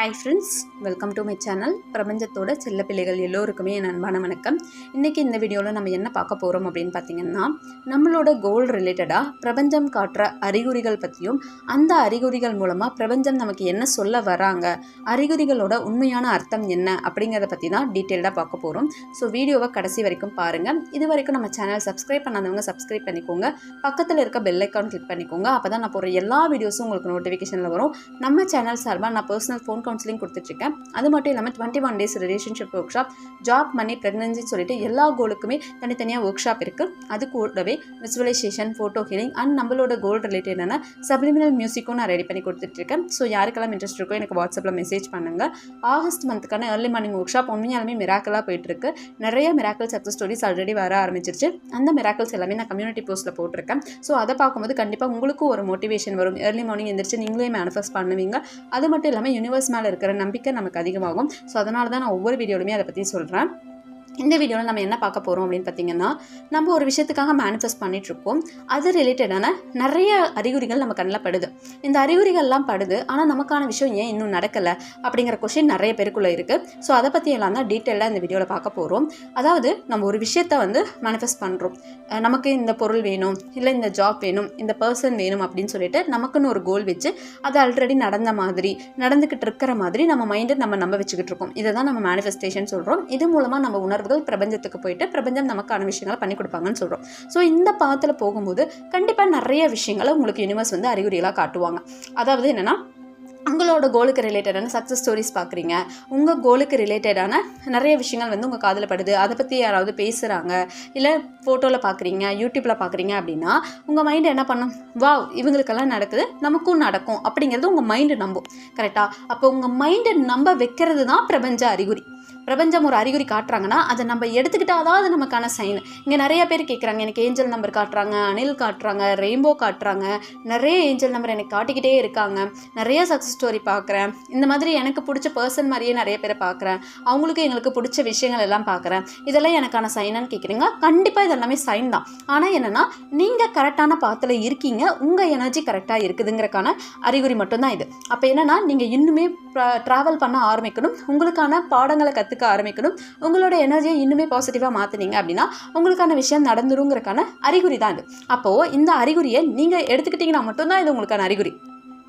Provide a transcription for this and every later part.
Hi friends welcome to my channel பிரபஞ்சத்தோட செல்ல பிள்ளைகள் எல்லோருக்குமே என் அன்பான வணக்கம். இன்றைக்கி இந்த வீடியோவில் நம்ம என்ன பார்க்க போகிறோம் அப்படின்னு பார்த்தீங்கன்னா நம்மளோட கோல் ரிலேட்டடாக பிரபஞ்சம் காட்டுற அறிகுறிகள் பற்றியும் அந்த அறிகுறிகள் மூலமாக பிரபஞ்சம் நமக்கு என்ன சொல்ல வராங்க அறிகுறிகளோட உண்மையான அர்த்தம் என்ன அப்படிங்கிறத பற்றி தான் டீட்டெயில்டாக பார்க்க போகிறோம் ஸோ வீடியோவை கடைசி வரைக்கும் பாருங்கள் இது வரைக்கும் நம்ம சேனல் சப்ஸ்கிரைப் பண்ணாதவங்க சப்ஸ்கிரைப் பண்ணிக்கோங்க. பக்கத்தில் இருக்க பெல் ஐக்கான் கிளிக் பண்ணிக்கோங்க. அப்போ தான் நான் போகிற எல்லா வீடியோஸும் உங்களுக்கு நோட்டிஃபிகேஷனில் வரும். நம்ம சேனல் சார்பாக நான் பர்சனல் ஃபோன் கவுன்சிலிங் கொடுத்துட்ருக்கேன். அது மட்டும் இல்லாமல் twenty one days relationship workshop job money ப்ரெக்னன்சின்னு சொல்லிட்டு எல்லா கோலுக்குமே தனித்தனியாக ஒர்க் ஷாப் இருக்குது அது கூடவே விசுவலைசேஷன் ஃபோட்டோ ஹீலிங் அண்ட் நம்மளோட கோல் ரிலேட்டடான சப்ளிமினல் மியூசிக்கும் நான் ரெடி பண்ணி கொடுத்துட்ருக்கேன். ஸோ யாருக்கெல்லாம் இன்ட்ரெஸ்ட் இருக்கோ எனக்கு வாட்ஸ்அப்பில் மெசேஜ் பண்ணுங்கள் ஆகஸ்ட் மந்த்துக்கான ஏர்லி மார்னிங் ஒர்க் ஷாப் உண்மையாலுமே மிராக்கலாக போயிட்டுருக்கு நிறைய மிராக்கல் சக்ஸஸ் ஸ்டோரிஸ் ஆல்ரெடி வர ஆரம்பிச்சிருச்சு. அந்த மிராக்கல்ஸ் எல்லாமே நான் கம்யூனிட்டி போஸ்ட்டில் போட்டிருக்கேன். ஸோ அதை பார்க்கும்போது கண்டிப்பாக உங்களுக்கும் ஒரு மோட்டிவேஷன் வரும். ஏர்லி மார்னிங் எந்திரிச்சு நீங்களே மேனிஃபெஸ்ட் பண்ணுவீங்க. அது மட்டும் இல்லாமல் யூனிவர்ஸ் மேலே இருக்கிற நம்பிக்கை நமக்கு அதிகமாகும். ஸோ அதனால தான் நான் ஒவ்வொரு வீடியோலையுமே அதை பற்றி சொல்கிறேன் இந்த வீடியோவில் நம்ம என்ன பார்க்க போகிறோம் அப்படின்னு பார்த்தீங்கன்னா நம்ம ஒரு விஷயத்துக்காக மேனிஃபெஸ்ட் பண்ணிகிட்ருக்கோம் அது ரிலேட்டடான நிறைய அறிகுறிகள் நம்ம கண்ணில் படுது. இந்த அறிகுறிகள்லாம் படுது ஆனால் நமக்கான விஷயம் ஏன் இன்னும் நடக்கலை அப்படிங்கிற கொஷின் நிறைய பேருக்குள்ளே இருக்குது ஸோ அதை பற்றி எல்லாம் தான் டீட்டெயிலாக இந்த வீடியோவில் பார்க்க போகிறோம் அதாவது நம்ம ஒரு விஷயத்த வந்து மேனிஃபெஸ்ட் பண்ணுறோம் நமக்கு இந்த பொருள் வேணும் இல்லை இந்த ஜாப் வேணும் இந்த பர்சன் வேணும் அப்படின்னு சொல்லிட்டு நமக்குன்னு ஒரு கோல் வச்சு அது ஆல்ரெடி நடந்த மாதிரி நடந்துக்கிட்டு இருக்கிற மாதிரி நம்ம மைண்டை நம்ம நம்ப வச்சுக்கிட்டு இருக்கோம் இதை தான் நம்ம மேனிஃபெஸ்டேஷன் சொல்கிறோம் இது மூலமாக நம்ம உணர்வுகள் பிரபஞ்சத்துக்கு போயிட்டு பிரபஞ்சம் நமக்கான விஷயங்களை பண்ணி கொடுப்பாங்கன்னு சொல்கிறோம் ஸோ இந்த பாத்தில் போகும்போது கண்டிப்பாக நிறைய விஷயங்களை உங்களுக்கு யூனிவர்ஸ் வந்து அறிகுறிகளாக காட்டுவாங்க. அதாவது என்னென்னா உங்களோட கோலுக்கு ரிலேட்டடான சக்ஸஸ் ஸ்டோரிஸ் பார்க்குறீங்க உங்கள் கோலுக்கு ரிலேட்டடான நிறைய விஷயங்கள் வந்து உங்கள் காதில் படுது. அதை பற்றி யாராவது பேசுகிறாங்க இல்லை ஃபோட்டோவில் பார்க்குறீங்க யூடியூப்பில் பார்க்குறீங்க அப்படின்னா உங்கள் மைண்டு என்ன பண்ணும்? வாவ் இவங்களுக்கெல்லாம் நடக்குது. நமக்கும் நடக்கும். அப்படிங்கிறது உங்கள் மைண்டு நம்பும். கரெக்டாக அப்போ உங்கள் மைண்டை நம்ப வைக்கிறது தான் பிரபஞ்ச அறிகுறி. பிரபஞ்சம் ஒரு அறிகுறி காட்டுறாங்கன்னா அதை நம்ம எடுத்துக்கிட்டாதான் அது நமக்கான சைன் இங்கே நிறைய பேர் கேட்குறாங்க எனக்கு ஏஞ்சல் நம்பர் காட்டுறாங்க அனில் காட்டுறாங்க ரெயின்போ காட்டுறாங்க. நிறைய ஏஞ்சல் நம்பர் எனக்கு காட்டிக்கிட்டே இருக்காங்க. நிறைய சக்ஸஸ் ஸ்டோரி பார்க்குறேன் இந்த மாதிரி எனக்கு பிடிச்ச பர்சன் மாதிரியே நிறைய பேரை பார்க்குறேன் அவங்களுக்கு எங்களுக்கு பிடிச்ச விஷயங்கள் எல்லாம் பார்க்குறேன் இதெல்லாம் எனக்கான சைனான்னு கேட்குறீங்க கண்டிப்பாக இதெல்லாமே சைன் தான். ஆனால் என்னென்னா நீங்கள் கரெக்டான பாத்தில் இருக்கீங்க. உங்கள் எனர்ஜி கரெக்டாக இருக்குதுங்கிறக்கான அறிகுறி மட்டும்தான் இது. அப்போ என்னென்னா நீங்கள் இன்னுமே ட்ராவல் பண்ண ஆரம்பிக்கணும். உங்களுக்கான பாடங்களை கற்றுக்க ஆரம்பிக்கணும். உங்களோட எனர்ஜியை இன்னுமே பாசிட்டிவாக மாற்றினீங்க அப்படின்னா உங்களுக்கான விஷயம் நடந்துருங்கிறக்கான அறிகுறி தான் இது. அப்போது இந்த அறிகுறியை நீங்கள் எடுத்துக்கிட்டிங்கன்னா மட்டும்தான் இது உங்களுக்கான அறிகுறி.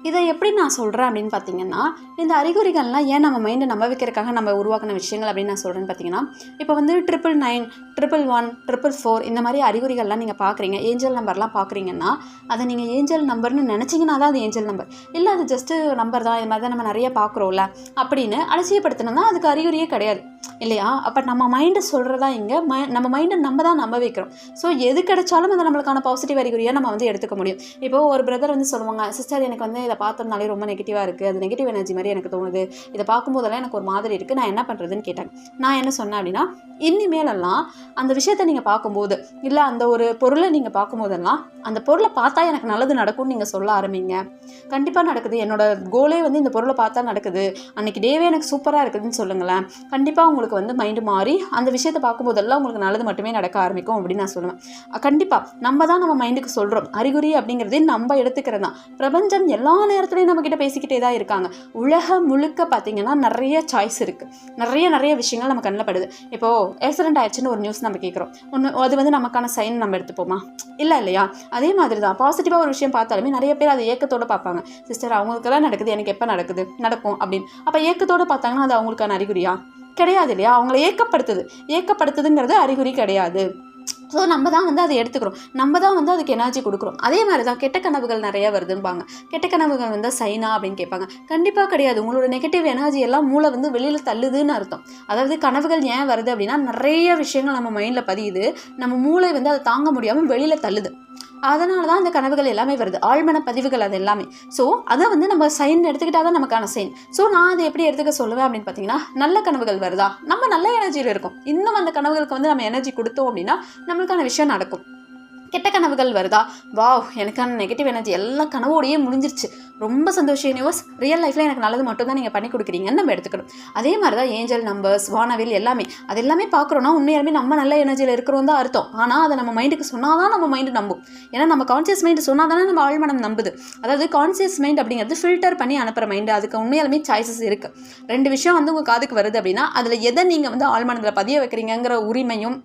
இதை எப்படி நான் சொல்கிறேன் அப்படின்னு பார்த்தீங்கன்னா இந்த அறிகுறிகள்லாம் ஏன் நம்ம மைண்டை நம்ப வைக்கிறதுக்காக நம்ம உருவாக்கின விஷயங்கள் அப்படின்னு நான் சொல்கிறேன்னு பார்த்தீங்கன்னா இப்போ வந்து triple nine triple one triple four இந்த மாதிரி அறிகுறிகள்லாம் நீங்கள் பார்க்குறீங்க ஏஞ்சல் நம்பர்லாம் பார்க்குறீங்கன்னா அதை நீங்கள் ஏஞ்சல் நம்பர்னு நினச்சிங்கன்னா தான் அது ஏஞ்சல் நம்பர் இல்லை அது ஜஸ்ட்டு நம்பர் தான் இது மாதிரி தான் நம்ம நிறைய பார்க்குறோம்ல அப்படின்னு அலட்சியப்படுத்தினோம்னா அதுக்கு அறிகுறியே கிடையாது. இல்லையா? அப்போ நம்ம மைண்டை சொல்கிறதா இங்கே மை நம்ம மைண்டை நம்ம தான் நம்ப வைக்கிறோம். ஸோ எது கிடைச்சாலும் அது நம்மளுக்கான பாசிட்டிவ் அறிகுறியாக நம்ம வந்து எடுத்துக்க முடியும். இப்போ ஒரு பிரதர் வந்து சொல்லுவாங்க சிஸ்டர் எனக்கு வந்து இதை பார்த்தோம்னாலே ரொம்ப நெகட்டிவாக இருக்குது அது நெகட்டிவ் எனர்ஜி மாதிரி எனக்கு தோணுது. இதை பார்க்கும்போதெல்லாம் எனக்கு ஒரு மாதிரி இருக்குது நான் என்ன பண்ணுறதுன்னு கேட்டேன். நான் என்ன சொன்னேன் அப்படின்னா இனிமேலெல்லாம் அந்த விஷயத்தை நீங்கள் பார்க்கும்போது இல்லை அந்த ஒரு பொருளை நீங்கள் பார்க்கும்போதெல்லாம் அந்த பொருளை பார்த்தா எனக்கு நல்லது நடக்கும்னு நீங்கள் சொல்ல ஆரம்பிங்க. கண்டிப்பாக நடக்குது. என்னோட கோலே வந்து இந்த பொருளை பார்த்தா நடக்குது. அன்றைக்கி டேவே எனக்கு சூப்பராக இருக்குதுன்னு சொல்லுங்களேன். கண்டிப்பாக உங்களுக்கு வந்து மைண்டு மாறி அந்த விஷயத்தை பார்க்கும்போதெல்லாம் உங்களுக்கு நல்லது மட்டுமே நடக்க ஆரம்பிக்கும் அப்படின்னு நான் சொல்லுவேன். கண்டிப்பாக நம்ம தான் நம்ம மைண்டுக்கு சொல்கிறோம் அறிகுறி அப்படிங்கிறதே நம்ம எடுத்துக்கிறது தான் பிரபஞ்சம் எல்லா நேரத்துலையும் நம்மக்கிட்ட பேசிக்கிட்டே தான் இருக்காங்க. உலகம் முழுக்க பார்த்தீங்கன்னா நிறைய சாய்ஸ் இருக்குது நிறைய நிறைய விஷயங்கள் நம்ம கண்ணில் படுது. இப்போது ஆக்சிடென்ட் ஆயிடுச்சுன்னு ஒரு நியூஸ் நம்ம கேட்குறோம் ஒன்று அது வந்து நமக்கான சைன் நம்ம எடுத்துப்போமா? இல்லை இல்லையா? அதே மாதிரி தான் பாசிட்டிவாக ஒரு விஷயம் பார்த்தாலுமே நிறைய பேர் அதை ஏக்கத்தோடு பார்ப்பாங்க. சிஸ்டர் அவங்களுக்கெல்லாம் நடக்குது. எனக்கு எப்போ நடக்குது? நடக்கும். அப்படின்னு. அப்போ ஏக்கத்தோடு பார்த்தாங்கன்னா அது அவங்களுக்கான அறிகுறியா? கிடையாது இல்லையா? அவங்கள ஏக்கப்படுத்துது. ஏக்கப்படுத்துதுங்கிறது அறிகுறி கிடையாது. ஸோ நம்ம தான் வந்து அதை எடுத்துக்கிறோம். நம்ம தான் வந்து அதுக்கு எனர்ஜி கொடுக்குறோம். அதே மாதிரி தான் கெட்ட கனவுகள் நிறைய வருதும்பாங்க. கெட்ட கனவுகள் வந்து சைனா அப்படின்னு கேட்பாங்க. கண்டிப்பாக கிடையாது. உங்களோட நெகட்டிவ் எனர்ஜி எல்லாம் மூளை வந்து வெளியில் தள்ளுதுன்னு அர்த்தம். அதாவது கனவுகள் ஏன் வருது அப்படின்னா நிறைய விஷயங்கள் நம்ம மைண்டில் பதியுது. நம்ம மூளை வந்து அதை தாங்க முடியாமல் வெளியில் தள்ளுது. அதனால தான் அந்த கனவுகள் எல்லாமே வருது. ஆழ்மன பதிவுகள் அது எல்லாமே. ஸோ அதை வந்து நம்ம சைன் எடுத்துக்கிட்டால் தான் நமக்கான சைன் ஸோ நான் அதை எப்படி எடுத்துக்க சொல்லுவேன் அப்படின்னு பார்த்தீங்கன்னா நல்ல கனவுகள் வருதா? நம்ம நல்ல எனர்ஜியில் இருக்கும். இன்னும் அந்த கனவுகளுக்கு வந்து நம்ம எனர்ஜி கொடுத்தோம் அப்படின்னா நம்மளுக்கான விஷயம் நடக்கும். கெட்ட கனவுகள் வருதா? வாவ் எனக்கான நெகட்டிவ் எனர்ஜி எல்லா கனவோடையே முடிஞ்சிருச்சு. ரொம்ப சந்தோஷம் யூனிவர்ஸ் ரியல் லைஃப்பில் எனக்கு நல்லது மட்டும் தான் நீங்கள் பண்ணி கொடுக்குறீங்கன்னு நம்ம எடுத்துக்கணும். அதே மாதிரி தான் ஏஞ்சல் நம்பர்ஸ் வானவில் எல்லாமே. அது எல்லாமே பார்க்குறோன்னா உண்மையாலுமே நம்ம நல்ல எனர்ஜியில் இருக்கிறோம் தான் அர்த்தம். ஆனால் அதை நம்ம மைண்டுக்கு சொன்னால் தான் நம்ம மைண்டு நம்பும். ஏன்னா நம்ம கான்சியஸ் மைண்டு சொன்னால் தானே நம்ம ஆழ்மனம் நம்புது. அதாவது கான்சியஸ் மைண்ட் அப்படிங்கிறது ஃபில்டர் பண்ணி அனுப்புகிற மைண்டு அதுக்கு உண்மையாலுமே சாய்ஸஸ் இருக்குது ரெண்டு விஷயம் வந்து உங்கள் காதுக்கு வருது அப்படின்னா அதில் எதை நீங்கள் வந்து ஆழ்மனத்தில் பதிய வைக்கிறீங்கிற உரிமையும்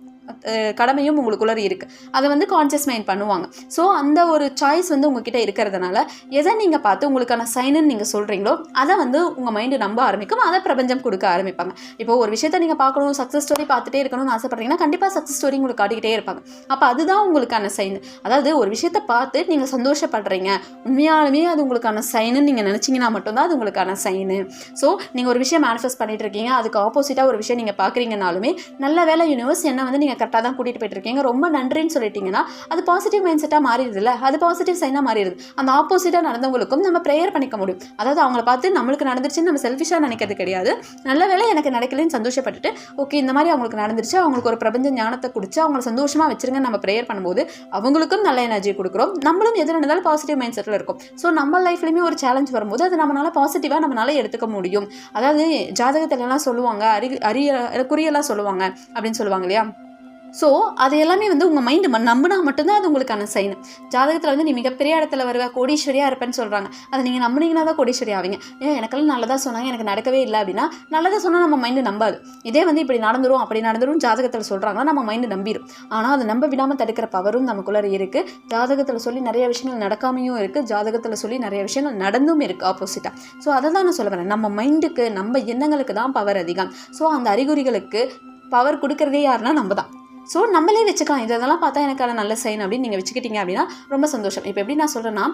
கடமையும் உங்களுக்குள்ளே இருக்குது அதை வந்து கான்சியஸ் மைண்ட் பண்ணுவாங்க. ஸோ அந்த ஒரு சாய்ஸ் வந்து உங்ககிட்ட இருக்கிறதுனால எதை நீங்கள் பார்த்து உங்களுக்கான சைனுன்னு நீங்கள் சொல்கிறீங்களோ அதை வந்து உங்கள் மைண்டு நம்ப ஆரம்பிக்கும். அதை பிரபஞ்சம் கொடுக்க ஆரம்பிப்பாங்க. இப்போ ஒரு விஷயத்தை நீங்கள் பார்க்கணும் சக்ஸஸ் ஸ்டோரி பார்த்துட்டே இருக்கணும்னு ஆசைப்பட்றீங்கன்னா கண்டிப்பாக சக்ஸஸ் ஸ்டோரி உங்களுக்கு காட்டிக்கிட்டே இருப்பாங்க. அப்போ அதுதான் உங்களுக்கான சைன் அதாவது ஒரு விஷயத்தை பார்த்து நீங்கள் சந்தோஷப்படுறீங்க. உண்மையாலுமே அது உங்களுக்கான சைனுன்னு நீங்கள் நினச்சிங்கன்னா மட்டும்தான் அது உங்களுக்கான சைனு ஸோ நீங்கள் ஒரு விஷயம் மேனிஃபெஸ்ட் பண்ணிட்டு இருக்கீங்க. அதுக்கு ஆப்போசிட்டாக ஒரு விஷயம் நீங்கள் பார்க்குறீங்கனாலுமே நல்ல வேலை யூனிவர்ஸ் என்ன வந்து நீங்கள் கரெக்டாக தான் கூட்டிகிட்டு போயிட்டு இருக்கீங்க ரொம்ப நன்றின்னு சொல்லிட்டீங்கன்னா அது பாசிட்டிவ் மைண்ட் செட்டாக மாறிடுதுல்ல? அது பாசிட்டிவ் சைனாக மாறிடுது. அந்த ஆப்போசிட்டாக நடந்தவங்களுக்கும் நம்ம ப்ரேயர் பண்ணிக்க முடியும். அதாவது அவங்கள பார்த்து நம்மளுக்கு நடந்துருச்சுன்னு நம்ம செல்ஃபிஷாக நினைக்கிறது கிடையாது. நல்ல வேலை எனக்கு நடக்கலன்னு சந்தோஷப்பட்டுட்டு ஓகே இந்த மாதிரி அவங்களுக்கு நடந்துருச்சு அவங்களுக்கு ஒரு பிரபஞ்ச ஞானத்தை கொடுத்து அவங்கள சந்தோஷமாக வச்சுருங்க நம்ம ப்ரேயர் பண்ணும்போது அவங்களுக்கும் நல்ல எனர்ஜி கொடுக்குறோம். நம்மளும் எது நடந்தாலும் பாசிட்டிவ் மைண்ட் செட்டில் இருக்கும். ஸோ நம்ம லைஃப்லையுமே ஒரு சேலஞ்ச் வரும்போது அது நம்மளால பாசிட்டிவாக நம்மளால எடுத்துக்க முடியும். அதாவது ஜாதகத்திலலாம் சொல்லுவாங்க அறி அரிய குறியெல்லாம் சொல்லுவாங்க அப்படின்னு சொல்லுவாங்க இல்லையா? ஸோ அது எல்லாமே வந்து உங்கள் மைண்டு நம்பினா மட்டும்தான் அது உங்களுக்கான சைன் ஜாதகத்தில் வந்து நீ மிகப்பெரிய இடத்துல வருவ கோடீஸ்வரியாக இருப்பேன்னு சொல்கிறாங்க அதை நீங்கள் நம்புனீங்கன்னா தான் கோடீஸ்வரி ஆவீங்க. ஏன் எனக்கெல்லாம் நல்லதாக சொன்னாங்க எனக்கு நடக்கவே இல்லை அப்படின்னா நல்லதாக சொன்னால் நம்ம மைண்டு நம்பாது. இதே வந்து இப்படி நடந்துரும் அப்படி நடந்துரும் ஜாதகத்தில் சொல்கிறாங்கன்னா நம்ம மைண்டு நம்பிடும் ஆனால் அதை நம்ப விடாமல் தடுக்கிற பவரும் நமக்குள்ளே இருக்குது ஜாதகத்தில் சொல்லி நிறைய விஷயங்கள் நடக்காமையும் இருக்குது ஜாதகத்தில் சொல்லி நிறைய விஷயங்கள் நடந்தும் இருக்குது ஆப்போசிட்டாக ஸோ அதை தான் நான் சொல்ல வரேன். நம்ம மைண்டுக்கு நம்ம எண்ணங்களுக்கு தான் பவர் அதிகம். ஸோ அந்த அறிகுறிகளுக்கு பவர் கொடுக்கறதே யாருன்னா நம்ம தான். ஸோ நம்மளே வச்சுக்கலாம். இதெல்லாம் பார்த்தா எனக்கான நல்ல சைன் அப்படின்னு நீங்கள் வச்சுக்கிட்டீங்க அப்படின்னா ரொம்ப சந்தோஷம். இப்போ எப்படி நான் சொல்கிறேன்னா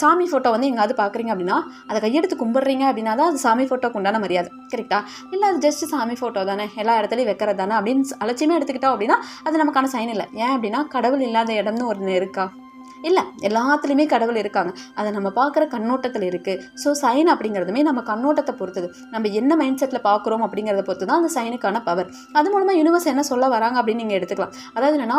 சாமி ஃபோட்டோ வந்து எங்காவது பார்க்குறீங்க அப்படின்னா அதை கையெடுத்து கும்பிட்றீங்க அப்படின்னா தான் அது சாமி ஃபோட்டோக்கு உண்டான மரியாதை. கரெக்டாக இல்லை அது ஜஸ்ட் சாமி ஃபோட்டோ தானே எல்லா இடத்துலையும் வைக்கிறது தானே அப்படின்னு அலட்சியமாக எடுத்துக்கிட்டோம் அப்படின்னா அது நமக்கான சைன் இல்லை. ஏன் அப்படின்னா கடவுள் இல்லாத இடம்னு ஒன்று இருக்கா? இல்லை எல்லாத்துலேயுமே கடவுள் இருக்காங்க. அதை நம்ம பார்க்குற கண்ணோட்டத்தில் இருக்குது ஸோ சைன் அப்படிங்கிறதுமே நம்ம கண்ணோட்டத்தை பொறுத்தது. நம்ம என்ன மைண்ட் செட்டில் பார்க்குறோம் அப்படிங்கிறத பொறுத்து தான் அந்த சைனுக்கான பவர் அது மூலமாக யூனிவர்ஸ் என்ன சொல்ல வராங்க அப்படின்னு நீங்கள் எடுத்துக்கலாம். அதாவது என்னென்னா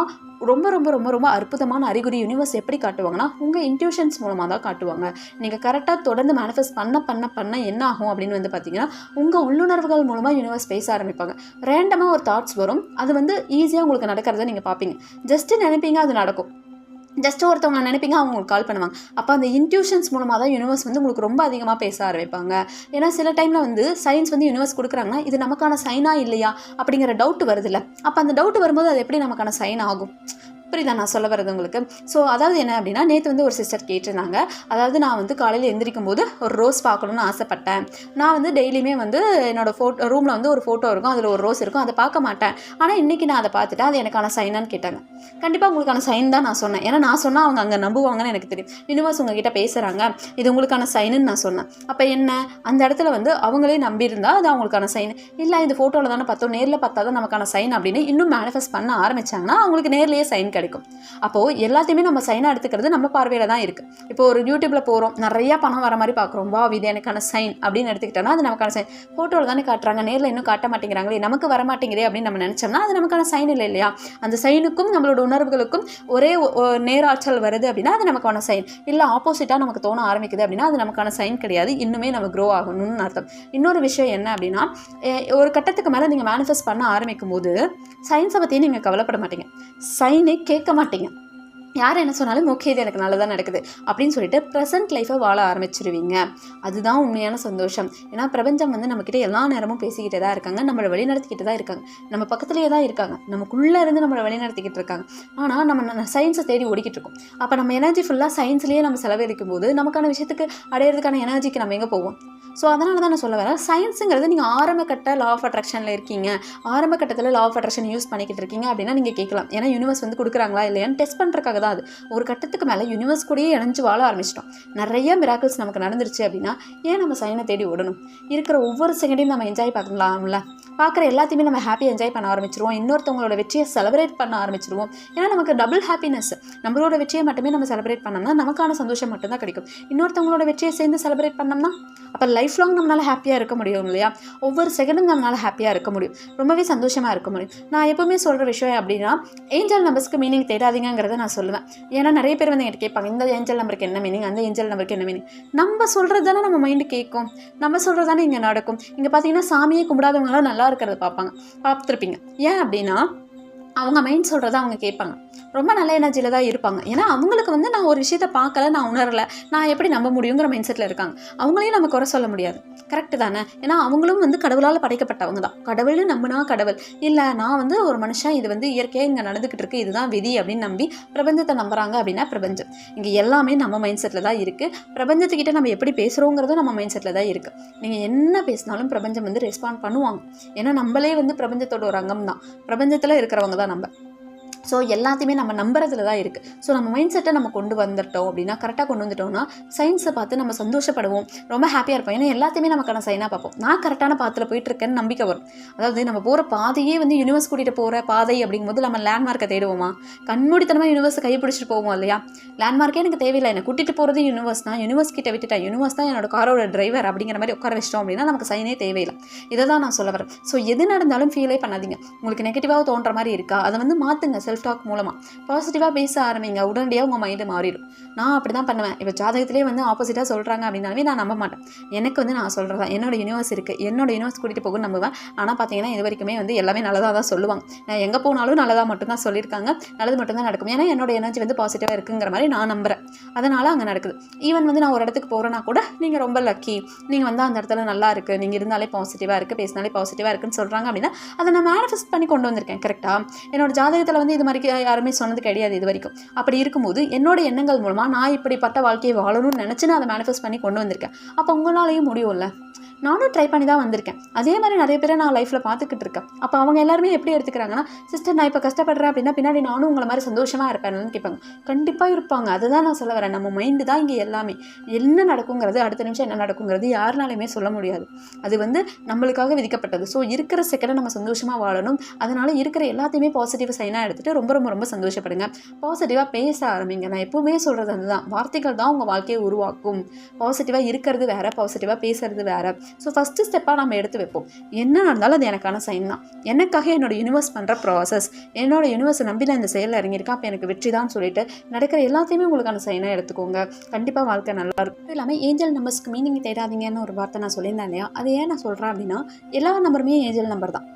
ரொம்ப ரொம்ப ரொம்ப ரொம்ப அற்புதமான அறிகுறி யூனிவர்ஸ் எப்படி காட்டுவாங்கன்னா உங்கள் இன்ட்யூஷன்ஸ் மூலமாக தான் காட்டுவாங்க நீங்கள் கரெக்டாக தொடர்ந்து மேனிஃபெஸ்ட் பண்ண பண்ண பண்ண என்ன ஆகும் அப்படின்னு வந்து பார்த்தீங்கன்னா உங்கள் உள்ளுணர்வுகள் மூலமாக யூனிவர்ஸ் பேச ஆரம்பிப்பாங்க. ரேண்டமாக ஒரு தாட்ஸ் வரும். அது வந்து ஈஸியாக உங்களுக்கு நடக்கிறத நீங்கள் பார்ப்பீங்க. ஜஸ்ட்டு நினைப்பீங்க அது நடக்கும். ஜஸ்ட் ஒருத்தவங்க நினைப்பீங்க அவங்க உங்களுக்கு கால் பண்ணுவாங்க. அப்போ அந்த இன்ட்யூஷன்ஸ் மூலமாக தான் யூனிவர்ஸ் வந்து உங்களுக்கு ரொம்ப அதிகமாக பேச ஆரம்பிப்பாங்க. ஏன்னா சில டைமில் வந்து சயின்ஸ் வந்து யூனிவர்ஸ் கொடுக்குறாங்கன்னா இது நமக்கான சைனா இல்லையா அப்படிங்கிற டவுட் வருதுல்ல. அப்போ அந்த டவுட் வரும்போது அது எப்படி நமக்கான சைன் ஆகும்? புரியுதா நான் சொல்ல வர்றது உங்களுக்கு. ஸோ அதாவது என்ன அப்படின்னா நேற்று வந்து ஒரு சிஸ்டர் கேட்டிருந்தாங்க. அதாவது நான் வந்து காலையில் எந்திரிக்கும் போது ஒரு ரோஸ் பார்க்கணுன்னு ஆசைப்பட்டேன். நான் வந்து டெய்லியுமே வந்து என்னோட ஃபோட்டோ ரூமில் வந்து ஒரு ஃபோட்டோ இருக்கும். அதில் ஒரு ரோஸ் இருக்கும். அதை பார்க்க மாட்டேன். ஆனால் இன்றைக்கி நான் அதை பார்த்துட்டேன் அது எனக்கான சைனான்னு கேட்டாங்க. கண்டிப்பாக உங்களுக்கான சைன் தான் நான் சொன்னேன். ஏன்னா நான் சொன்னால் அவங்க அங்கே நம்புவாங்கன்னு எனக்கு தெரியும். யூனிவர்ஸ் உங்ககிட்ட பேசுகிறாங்க இது உங்களுக்கான சைனுன்னு நான் சொன்னேன். அப்போ என்ன? அந்த இடத்துல வந்து அவங்களே நம்பியிருந்தா அது அவங்களுக்கான சைன் இல்லை இந்த ஃபோட்டோவில் தானே பார்த்தோம். நேரில் பார்த்தா தான் நமக்கான சைன் அப்படின்னு இன்னும் மேனிஃபெஸ்ட் பண்ண ஆரம்பிச்சாங்கன்னா அவங்களுக்கு நேர்லேயே சைன் கிடைக்கும். அப்போது எல்லாத்தையுமே நம்ம சைனாக எடுத்துக்கிறது நம்ம பார்வையில் தான் இருக்குது இப்போ ஒரு யூடியூப்பில் போகிறோம் நிறையா பணம் வர மாதிரி பார்க்குறோம். வா இது எனக்கான சைன் அப்படின்னு எடுத்துக்கிட்டோம்னா அது நமக்கான சைன் ஃபோட்டோவில் தானே காட்டுறாங்க. நேரில் இன்னும் காட்ட மாட்டேங்கிறாங்களே நமக்கு வர மாட்டேங்குதே அப்படின்னு நம்ம நினச்சோம்னா அது நமக்கான சைன் இல்லை இல்லையா? அந்த சைனுக்கும் நம்மளோட உணர்வுகளுக்கும் ஒரே நேராற்றல் வருது அப்படின்னா அது நமக்கான சைன் இல்லை ஆப்போசிட்டாக நமக்கு தோண ஆரம்பிக்குது அப்படின்னா அது நமக்கான சைன் கிடையாது. இன்னுமே நம்ம க்ரோ ஆகணும்னு அர்த்தம். இன்னொரு விஷயம் என்ன அப்படின்னா ஒரு கட்டத்துக்கு மேலே நீங்கள் மேனிஃபெஸ்ட் பண்ண ஆரம்பிக்கும் போது சயின்ஸை பற்றி நீங்கள் கவலைப்பட மாட்டீங்க. சைனே கேட்க மாட்டீங்க. யார் என்ன சொன்னாலும் ஓகே இது எனக்கு நல்லதாக நடக்குது. அப்படின்னு சொல்லிட்டு ப்ரெசன்ட் லைஃப்பை வாழ ஆரம்பிச்சிருவீங்க. அதுதான் உண்மையான சந்தோஷம். ஏன்னா பிரபஞ்சம் வந்து நம்மக்கிட்ட எல்லா நேரமும் பேசிக்கிட்டே தான் இருக்காங்க. நம்மளை வழிநடத்திக்கிட்டு தான் இருக்காங்க. நம்ம பக்கத்துலேயே தான் இருக்காங்க. நமக்குள்ளே இருந்து நம்மளை வழிநடத்திக்கிட்டு இருக்காங்க. ஆனால் நம்ம சயின்ஸை தேடி ஓடிக்கிட்டு இருக்கோம். அப்போ நம்ம எனர்ஜி ஃபுல்லாக சயின்ஸ்லேயே நம்ம செலவழிக்கும் போது நமக்கான விஷயத்துக்கு அடையிறதுக்கான எனர்ஜிக்கு நம்ம எங்கே போவோம்? ஸோ அதனால தான் நான் சொல்ல வரேன். சயின்ஸுங்கிறது நீங்கள் ஆரம்ப கட்ட லா ஆஃப் அட்ராக்ஷனில் இருக்கீங்க. ஆரம்ப கட்டத்தில் லா ஆஃப் அட்ராக்ஷன் யூஸ் பண்ணிக்கிட்டு இருக்கீங்க அப்படின்னா நீங்கள் கேட்கலாம். ஏன்னா யூனிவர்ஸ் வந்து கொடுக்குறாங்களா இல்லையான்னு டெஸ்ட் பண்ணுறக்காக தான் அது. ஒரு கட்டத்துக்கு மேலே யூனிவர்ஸ் கூடயே இணைஞ்சு வாழ ஆரம்பிச்சிட்டோம். நிறைய மிராக்கிள்ஸ் நமக்கு நடந்துருச்சு அப்படின்னா ஏன் நம்ம சைனை தேடி ஓடணும்? இருக்கிற ஒவ்வொரு செகண்டையும் நம்ம என்ஜாய் பார்க்கலாம்ல? பார்க்குற எல்லாத்தையுமே நம்ம ஹாப்பி என்ஜாய் பண்ண ஆரம்பிச்சிருவோம். இன்னொருத்தவங்களோட வெற்றியை செலிப்ரேட் பண்ண ஆரம்பிச்சிருவோம். ஏன்னா நமக்கு டபுள் ஹாப்பினஸ் நம்மளோட வெற்றியை மட்டுமே நம்ம செலிப்ரேட் பண்ணோம்னா நமக்கான சந்தோஷம் மட்டும்தான் கிடைக்கும். இன்னொருத்தவங்களோட வெற்றியை சேர்ந்து செலிப்ரேட் பண்ணோம்னா அப்போ லைஃப் லாங் நம்மளால் ஹாப்பியாக இருக்க முடியும் இல்லையா? ஒவ்வொரு செகண்டும் நம்மளால் ஹாப்பியாக இருக்க முடியும். ரொம்பவே சந்தோஷமாக இருக்க முடியும். நான் எப்போவுமே சொல்கிற விஷயம் அப்படின்னா ஏஞ்சல் நம்பர்ஸ்க்கு மீனிங் தேடாதீங்கிறத நான் சொல்லுவேன். ஏன்னா நிறைய பேர் வந்து என்கிட்ட கேட்பாங்க இந்த ஏஞ்சல் நம்பருக்கு என்ன மீனிங் அந்த ஏஞ்சல் நம்பருக்கு என்ன மீனிங் நம்ம சொல்கிறது தானே நம்ம மைண்டு கேட்கும் நம்ம சொல்கிறது தானே இங்கே நடக்கும். இங்கே பார்த்தீங்கன்னா சாமியை கும்பிடாதவங்களாம் நல்லா இருக்கிறத பார்ப்பாங்க. பார்த்துருப்பீங்க. ஏன் அப்படின்னா அவங்க மைண்ட் சொல்கிறத அவங்க கேட்பாங்க. ரொம்ப நல்ல எனர்ஜியில் தான் இருப்பாங்க. ஏன்னா அவங்களுக்கு வந்து நான் ஒரு விஷயத்தை பார்க்கல நான் உணரல நான் எப்படி நம்ப முடியுங்கிற மைண்ட் செட்டில் இருக்காங்க. அவங்களையும் நம்ம குறை சொல்ல முடியாது. கரெக்டு தானே? ஏன்னா அவங்களும் வந்து கடவுளால் படைக்கப்பட்டவங்க தான். கடவுள்னு நம்பினா கடவுள். இல்லை நான் வந்து ஒரு மனுஷன் இது வந்து இயற்கையாக இங்கே நடந்துக்கிட்டு இருக்கு இதுதான் விதி அப்படின்னு நம்பி பிரபஞ்சத்தை நம்புறாங்க அப்படின்னா பிரபஞ்சம். இங்கே எல்லாமே நம்ம மைண்ட் செட்டில் தான் இருக்குது பிரபஞ்சத்துக்கிட்ட நம்ம எப்படி பேசுகிறோங்கிறதும் நம்ம மைண்ட் செட்டில் தான் இருக்குது நீங்கள் என்ன பேசினாலும் பிரபஞ்சம் வந்து ரெஸ்பாண்ட் பண்ணுவாங்க. ஏன்னா நம்மளே வந்து பிரபஞ்சத்தோட ஒரு அங்கம் தான் பிரபஞ்சத்தில் இருக்கிறவங்க தான் நம்ம. ஸோ எல்லாத்தையுமே நம்ம நம்புறதுல தான் இருக்குது ஸோ நம்ம மைண்ட் செட்டை நம்ம கொண்டு வந்துட்டோம் அப்படின்னா கரெக்டாக கொண்டு வந்துட்டோம்னா சயின்ஸை பார்த்து நம்ம சந்தோஷப்படுவோம். ரொம்ப ஹாப்பியாக இருப்போம். ஏன்னா எல்லாத்தையுமே நமக்கான சைனாக பார்ப்போம். நான் கரெக்டான பாத்தில் போயிட்டு இருக்கேன்னு நம்பிக்கை வரும். அதாவது நம்ம போகிற பாதையே வந்து யூனிவர்ஸ் கூட்டிகிட்டு போகிற பாதை அப்படிங்கும்போது நம்ம லேண்ட்மார்க்கை தேடுவோமா? கண்மூடித்தனமாக யூனிவர்ஸை கைப்பிடிச்சிட்டு போவோம் இல்லையா? லேண்ட்மார்க்கே எனக்கு தேவையில்லை. என்னை கூட்டிகிட்டு போகிறது யூனிவர்ஸ் தான். யூனிவர்ஸ் கிட்ட விட்டுட்டேன். யூனிவர்ஸ் தான் என்னோட காரோட டிரைவர் அப்படிங்கிற மாதிரி உட்கார வச்சிட்டோம் அப்படின்னா நமக்கு சைனே தேவையில்லை. இதை தான் நான் சொல்ல வரேன். ஸோ எது நடந்தாலும் ஃபீலே பண்ணாதீங்க. உங்களுக்கு நெகட்டிவாக தோன்ற மாதிரி இருக்கா? அதை வந்து மாற்றுங்க செல்ஃப் டாக் மூலமாக பாசிட்டிவாக பேச ஆரம்பிங்க. உடனடியாக உங்கள் மைண்டு மாறிடும். நான் அப்படி தான் பண்ணுவேன். இப்போ ஜாதகத்திலே வந்து ஆப்போசிட்டாக சொல்கிறாங்க அப்படின்னாலுமே நான் நம்ப மாட்டேன். எனக்கு வந்து நான் சொல்கிறதா என்னோட யூனிவர்ஸ் இருக்குது என்னோட யூனிவர்ஸ் கூட்டிகிட்டு போகும் நம்புவேன். ஆனால் பார்த்தீங்கன்னா இது வரைக்குமே வந்து எல்லாமே நல்லதாக தான் சொல்லுவாங்க. நான் எங்கே போனாலும் நல்லதாக மட்டும்தான் சொல்லியிருக்காங்க. நல்லது மட்டும்தான் நடக்கும். ஏன்னா என்னோட எனர்ஜி வந்து பாசிட்டிவாக இருக்குங்கிற மாதிரி நான் நம்புகிறேன் அதனால் அங்கே நடக்குது. ஈவன் வந்து நான் ஒரு இடத்துக்கு போகிறேன்னா கூட நீங்கள் ரொம்ப லக்கி நீங்கள் வந்து அந்த இடத்துல நல்லா இருக்குது நீங்கள் இருந்தாலே பாசிட்டிவாக இருக்குது பேசினாலே பாசிட்டிவாக இருக்குன்னு சொல்கிறாங்க அப்படின்னா அதை நான் மேனிஃபெஸ்ட் பண்ணி கொண்டு வந்திருக்கேன். கரெக்டாக என்னோட ஜாதகத்தில் வந்து இது மாதிரி யாருமே சொன்னது கிடையாது இது வரைக்கும். அப்படி இருக்கும்போது என்னோட எண்ணங்கள் மூலமாக நான் இப்படிப்பட்ட வாழ்க்கையை வாழணும்னு நினச்சி நான் அதை மேனிஃபெஸ்ட் பண்ணி கொண்டு வந்திருக்கேன். அப்போ உங்களாலேயும் முடியும்ல? நானும் ட்ரை பண்ணி தான் வந்திருக்கேன். அதே மாதிரி நிறைய பேரை நான் லைஃப்பில் பார்த்துக்கிட்டு இருக்கேன். அப்போ அவங்க எல்லாருமே எப்படி எடுத்துக்கிறாங்கன்னா சிஸ்டர் நான் இப்போ கஷ்டப்படுறேன் அப்படின்னா பின்னாடி நானும் உங்களை மாதிரி சந்தோஷமாக இருப்பேன்னு கேட்பாங்க. கண்டிப்பாக இருப்பாங்க. அதுதான் நான் சொல்ல வரேன். நம்ம மைண்டு தான் இங்கே எல்லாமே. என்ன நடக்குங்கிறது அடுத்த நிமிஷம் என்ன நடக்குங்கிறது யாருனாலையுமே சொல்ல முடியாது. அது வந்து நம்மளுக்காக விதிக்கப்பட்டது. ஸோ இருக்கிற செகண்டை நம்ம சந்தோஷமாக வாழணும். அதனால் இருக்கிற எல்லாத்தையுமே பாசிட்டிவ் சைனாக எடுத்துகிட்டு ரொம்ப ரொம்ப ரொம்ப சந்தோஷப்படுங்க. பாசிட்டிவாக பேச ஆரம்பிங்க. நான் எப்பவுமே சொல்கிறது அதுதான். வார்த்தைகள் தான் உங்கள் வாழ்க்கையை உருவாக்கும். பாசிட்டிவாக இருக்கிறது வேறு பாசிட்டிவாக பேசுறது வேறு. ஸோ ஃபஸ்ட்டு ஸ்டெப்பாக நம்ம எடுத்து வைப்போம். என்ன நடந்தாலும் அது எனக்கான சைன் தான். எனக்காக என்னோடய யூனிவர்ஸ் பண்ணுற ப்ராசஸ் என்னோடய யூனிவர்ஸை நம்பி நான் இந்த செயலில் இறங்கியிருக்கேன் அப்போ எனக்கு வெற்றி தான் சொல்லிட்டு நடக்கிற எல்லாத்தையுமே உங்களுக்கான சைனாக எடுத்துக்கோங்க. கண்டிப்பாக வாழ்க்கை நல்லா இருக்கும். இல்லாமல் ஏஞ்சல் நம்பர்ஸ்க்கு மீனிங் தேடாதீங்கன்னு ஒரு வார்த்தை நான் சொல்லியிருந்தேன் இல்லையா? அது ஏன் நான் சொல்கிறேன் அப்படின்னா எல்லா நம்பருமே ஏஞ்சல் நம்பர் தான்.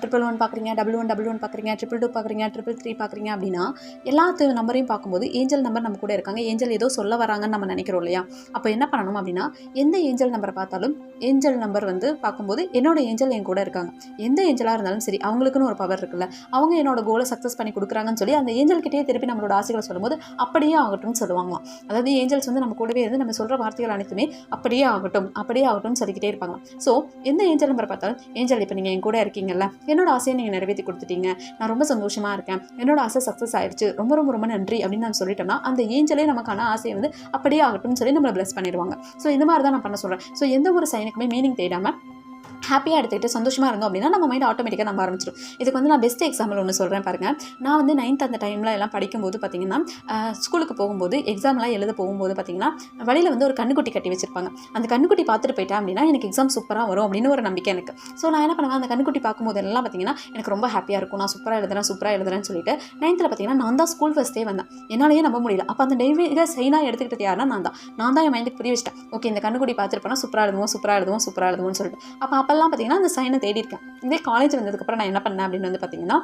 ட்ரிபிள் ஒன் பார்க்குறீங்க டபுள் ஒன் டபுள் ஒன் பார்க்குறீங்க ட்ரிபிள் டூ பார்க்குறீங்க ட்ரிபிள் த்ரீ பார்க்குறீங்க அப்படின்னா எல்லாத்து நம்பரையும் பார்க்கும்போது ஏஞ்சல் நம்பர் நம்ம கூட இருக்காங்க. ஏஞ்சல் ஏதோ சொல்ல வராங்கன்னு நம்ம நினைக்கிறோம் இல்லையா? அப்போ என்ன பண்ணணும் அப்படின்னா எந்த ஏஞ்சல் நம்பரை பார்த்தாலும் ஏஞ்சல் நம்பர் வந்து பார்க்கும்போது என்னோட ஏஞ்சல் என் கூட இருக்காங்க. எந்த ஏஞ்சலாக இருந்தாலும் சரி அவங்களுக்குன்னு ஒரு பவர் இருக்குல்ல அவங்க என்னோட கோலை சக்ஸஸ் பண்ணி கொடுக்குறாங்கன்னு சொல்லி அந்த ஏஞ்சல் கிட்டே திருப்பி நம்மளோட ஆசைகளை சொல்லும்போது அப்படியே ஆகட்டும்னு சொல்லுவாங்களாம். அதாவது ஏஞ்சல்ஸ் வந்து நம்ம கூடவே இருந்து நம்ம சொல்கிற வார்த்தைகள் அனைத்துமே அப்படியே ஆகட்டும் அப்படியே ஆகட்டும்னு சொல்லிக்கிட்டே இருப்பாங்க ஸோ எந்த ஏஞ்சல் நம்பரை பார்த்தாலும் ஏஞ்சல் இப்போ நீங்கள் என் கூட இருக்கீங்கல்ல என்னோட ஆசையை நீங்கள் நிறைவேற்றி கொடுத்துட்டீங்க. நான் ரொம்ப சந்தோஷமாக இருக்கேன். என்னோட ஆசை சக்ஸஸ் ஆயிடுச்சு ரொம்ப ரொம்ப ரொம்ப நன்றி அப்படின்னு நான் சொல்லிட்டோம்னா அந்த ஏஞ்சலே நமக்கான ஆசையை வந்து அப்படியே ஆகட்டும்னு சொல்லி நம்மளை ப்ளஸ் பண்ணிடுவாங்க. ஸோ இந்த மாதிரி தான் நான் பண்ண சொல்கிறேன் ஸோ எந்த ஒரு சைனுக்குமே மீனிங் தேடாமல் ஹாப்பியாக எடுத்துக்கிட்டு சந்தோஷமாக இருந்தோம் அப்படின்னா நம்ம மைண்ட் ஆட்டோமேட்டிக்காக நம்ம ஆரம்பிச்சிடும் இதுக்கு வந்து நான் பெஸ்ட் எக்ஸாம்பிள் ஒன்று சொல்கிறேன் பாருங்கள் நான் வந்து நைன்த் அந்த டைமில் எல்லாம் படிக்கும்போது பார்த்தீங்கன்னா ஸ்கூலுக்கு போகும்போது எக்ஸாம்லாம் எழுத போகும்போது பார்த்தீங்கன்னா வழியில் வந்து ஒரு கண்ணுக்குட்டி கட்டி வச்சிருப்பாங்க. அந்த கண்ணுக்குட்டி பார்த்துட்டு போயிட்டேன் அப்படின்னா எனக்கு எக்ஸாம் சூப்பராக வரும் அப்படின்னு ஒரு நம்பிக்கை எனக்கு. ஸோ நான் என்ன பண்ணுவேன்? அந்த கண்ணுக்குட்டி பார்க்கும்போது எல்லாம் பார்த்தீங்கன்னா எனக்கு ரொம்ப ஹாப்பியாக இருக்கும். நான் சூப்பராக எழுதுறேன் சூப்பராக எழுதுறேன்னு சொல்லிட்டு நைன்த்தில் பார்த்தீங்கன்னா நான் தான் ஸ்கூல் ஃபஸ்ட்டே வந்தேன். என்னாலேயே நம்ப முடியல. அப்போ அந்த டெய்லியாக சைனாக எடுத்துக்கிட்டது யாருன்னா நான் தான். நான் தான் என் மைண்டுக்கு புரிய வச்சிட்டேன். ஓகே இந்த கண்ணுக்குட்டி பார்த்துருப்பேன்னா சூப்பராக எழுதுவோம் சூப்பராக எழுதுவோம் சூப்பராக எழுதுவோம்னு சொல்லிட்டு. அப்போ அப்போல்லாம் பார்த்தீங்கன்னா அந்த சைனை தேடி இருக்கேன் இதே காலேஜ் வந்ததுக்கப்புறம் நான் என்ன பண்ணேன் அப்படின்னு வந்து பார்த்தீங்கன்னா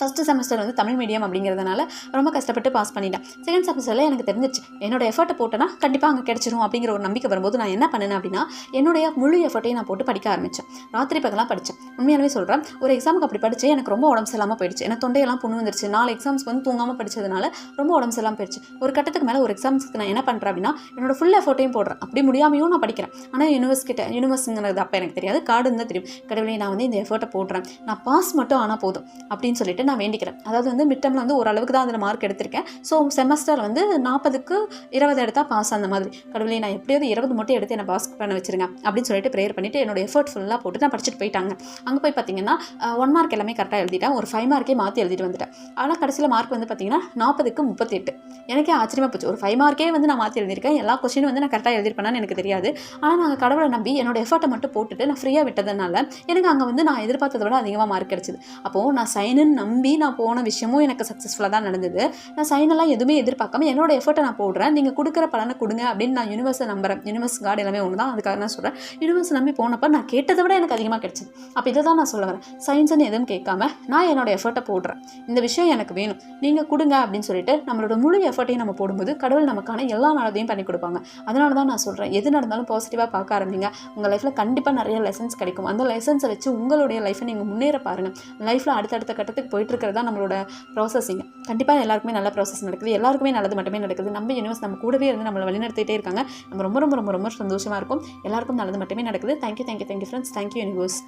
ஃபஸ்ட்டு செமஸ்டர் வந்து தமிழ் மீடியம் அப்படிங்கிறதுனால ரொம்ப கஷ்டப்பட்டு பாஸ் பண்ணிட்டேன். செகண்ட் செமஸ்டரில் எனக்கு தெரிஞ்சிச்சு என்னோட எஃபர்ட்டை போட்டேன்னா கண்டிப்பாக அங்கே கிடச்சிரும் அப்படிங்கிற ஒரு நம்பிக்கை வரும்போது நான் என்ன பண்ணேன் அப்படின்னா என்னுடைய முழு எஃபர்ட்டையும் நான் போட்டு படிக்க ஆரம்பித்தேன் ராத்திரி பகலாம் படித்தேன் உண்மையாலுமே சொல்கிறேன் ஒரு எக்ஸாமுக்கு அப்படி படித்து எனக்கு ரொம்ப உடம்பு சரியில்லாமல் போயிடுச்சு. எனக்கு தொண்டையெல்லாம் புண்ணு வந்துருச்சு. நாலு எக்ஸாம்ஸ்க்கு வந்து தூங்காமல் படிச்சதுனால ரொம்ப உடம்பு சரியில்லாமல் போயிடுச்சு. ஒரு கட்டத்துக்கு மேலே ஒரு எக்ஸாம்ஸ்க்கு நான் என்ன பண்ணுறேன் அப்படின்னா என்னோட ஃபுல் எஃபர்ட்டையும் போடுறேன். அப்படி முடியாமையும் நான் படிக்கிறேன். ஆனால் யூனிவர்ஸ் கிட்ட யூனிவர்ஸுங்கிறது அப்போ எனக்கு தெரியாது. கார்டு இருந்தால் தெரியும். கடவுளே நான் வந்து இந்த எஃபர்ட்டை போடுறேன். நான் பாஸ் மட்டும் ஆனால் போதும். அப்படின்னு சொல்லிட்டு நான் வேண்டிக்கிறேன். அதாவது வந்து மிட்டமில் வந்து ஓரளவுக்கு தான் அதில் மார்க் எடுத்திருக்கேன். ஸோ செமஸ்டர் வந்து நாற்பதுக்கு இருபது எடுத்தால் பாஸ் அந்த மாதிரி. கடவுளே நான் எப்படியாவது இருபது மட்டும் எடுத்து என்னை பாஸ் பண்ண வச்சிருங்க. அப்படின்னு சொல்லிட்டு ப்ரேயர் பண்ணிவிட்டு என்னோட எஃபர்ட் ஃபுல்லாக போட்டு நான் படிச்சுட்டு போயிட்டாங்க. அங்கே போய் பார்த்தீங்கன்னா ஒன் மார்க் எல்லாமே கரெக்டாக எழுதிட்டேன். ஒரு ஃபைவ் மார்க்கே மாற்றி எழுதிட்டு வந்துட்டேன். ஆனால் கடைசியில் மார்க் வந்து பார்த்தீங்கன்னா நாற்பதுக்கு முப்பத்தெட்டு. எனக்கே ஆச்சரியமாக போச்சு. ஒரு ஃபைவ் மார்க்கே வந்து நான் மாற்றி எழுதியிருக்கேன். எல்லா கொஸ்டினும் வந்து நான் கரெக்டாக எழுதிருப்பேன்னு எனக்கு தெரியாது. ஆனால் நாங்கள் கடவுளை நம்பி என்னோட எஃபர்ட்டை மட்டும் போட்டுட்டு நான் ஃப்ரீயாக விட்டதுனால எனக்கு அங்கே வந்து நான் எதிர்பார்த்ததை விட அதிகமாக மார்க் கிடச்சிது. அப்போது நான் சைனுன்னு நம்பி நான் போன விஷயமும் எனக்கு சக்ஸஸ்ஃபுல்லாக தான் நடந்தது. நான் சைனெல்லாம் எதுவுமே எதிர்பார்க்காம என்னோட எஃபர்ட்டை நான் போடுறேன். நீங்கள் கொடுக்குற பலனை கொடுங்க அப்படின்னு நான் யூனிவர்ஸை நம்புகிறேன் யூனிவர்ஸ் கார்டு எல்லாமே ஒன்று தான் அதுக்காக நான் சொல்கிறேன் யூனிவர்ஸ் நம்பி போனப்போ நான் கேட்டதை விட எனக்கு அதிகமாக கிடைச்சிது. அப்போ இதை தான் நான் சொல்ல வரேன். சயின்ஸ்னு எதுவும் கேட்காம நான் என்னோட எஃபர்ட்டை போடுறேன். இந்த விஷயம் எனக்கு வேணும். நீங்கள் கொடுங்க அப்படின்னு சொல்லிட்டு நம்மளோட முழு எஃபர்ட்டையும் நம்ம போடும்போது கடவுள் நமக்கான எல்லா நல்லதையும் பண்ணி கொடுப்பாங்க. அதனால தான் நான் சொல்கிறேன் எது நடந்தாலும் பாசிட்டிவாக பார்க்க ஆரம்பிங்க. உங்கள் லைஃப்பில் கண்டிப்பாக நிறைய லெசன்ஸ் கிடைக்கும். அந்த லெசன்ஸை வச்சு உங்களுடைய லைஃப்பை நீங்கள் முன்னேற பாருங்கள் லைஃப்பில் அடுத்தடுத்த கட்டத்துக்கு போயிட்டு போயிட்டுருக்கிறது தான் நம்மளோட ப்ராசஸிங் கண்டிப்பாக எல்லாருக்குமே நல்ல ப்ராசஸ் நடக்குது. எல்லாருக்குமே நல்லது மட்டுமே நடக்குது. நம்ம யூனிவர்ஸ் நம்ம கூடவே இருந்து நம்மளை வழிநடத்திட்டே இருக்காங்க. நம்ம ரொம்ப ரொம்ப ரொம்ப ரொம்ப சந்தோஷமாக இருக்கும். எல்லாருக்கும் நல்லது மட்டுமே நடக்குது. Thank you thank you thank you friends thank you universe